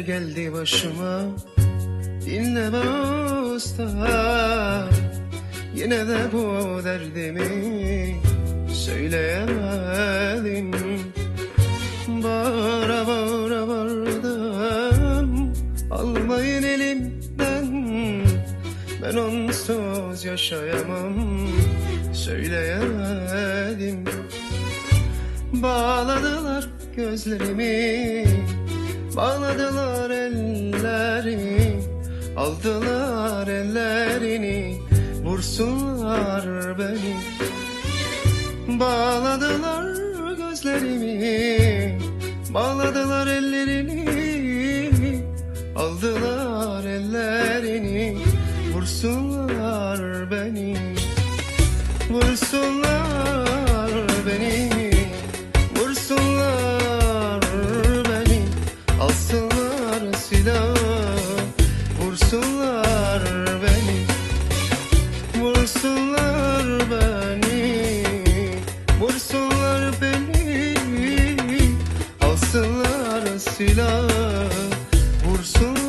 geldi başıma. Dinleme usta Yine de bu derdimi Söyleyemedim Bağıra bağıra vardım. Almayın elimden. Ben onsuz yaşayamam. Söyleyemedim. Bağladılar gözlerimi Bağladılar ellerimi Aldılar ellerini Vursunlar beni. Bağladılar gözlerimi Bağladılar ellerini Aldılar ellerini Vursunlar beni. Vursunlar Alsınlar silahı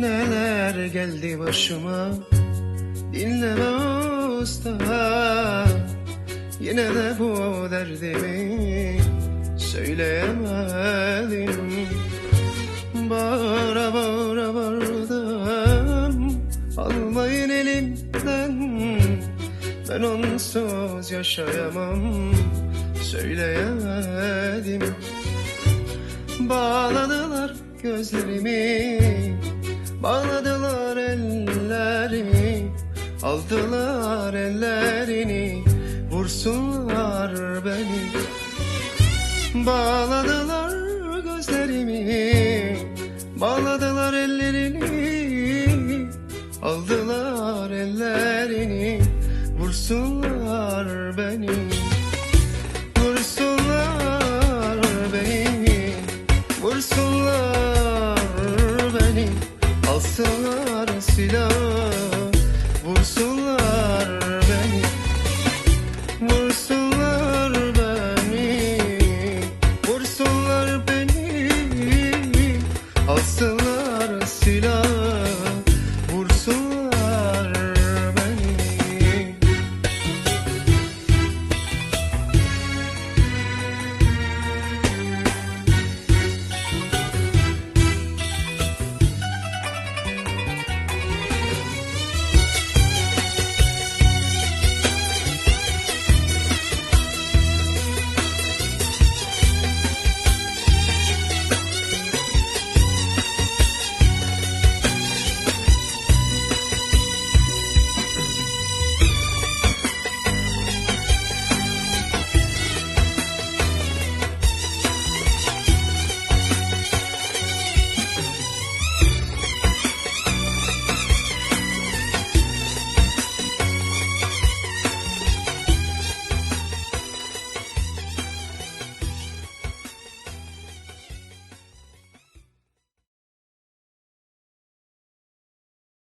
Neler geldi başıma? Dinleme usta Yine de bu derdimi Söyleyemedim. Bağıra bağıra vardım Almayın elimden. Ben onsuz yaşayamam Söyleyemedim. Bağladılar gözlerimi Bağladılar ellerimi Aldılar ellerini Vursunlar beni. Bağladılar gözlerimi Bağladılar ellerini Aldılar ellerini Vursunlar beni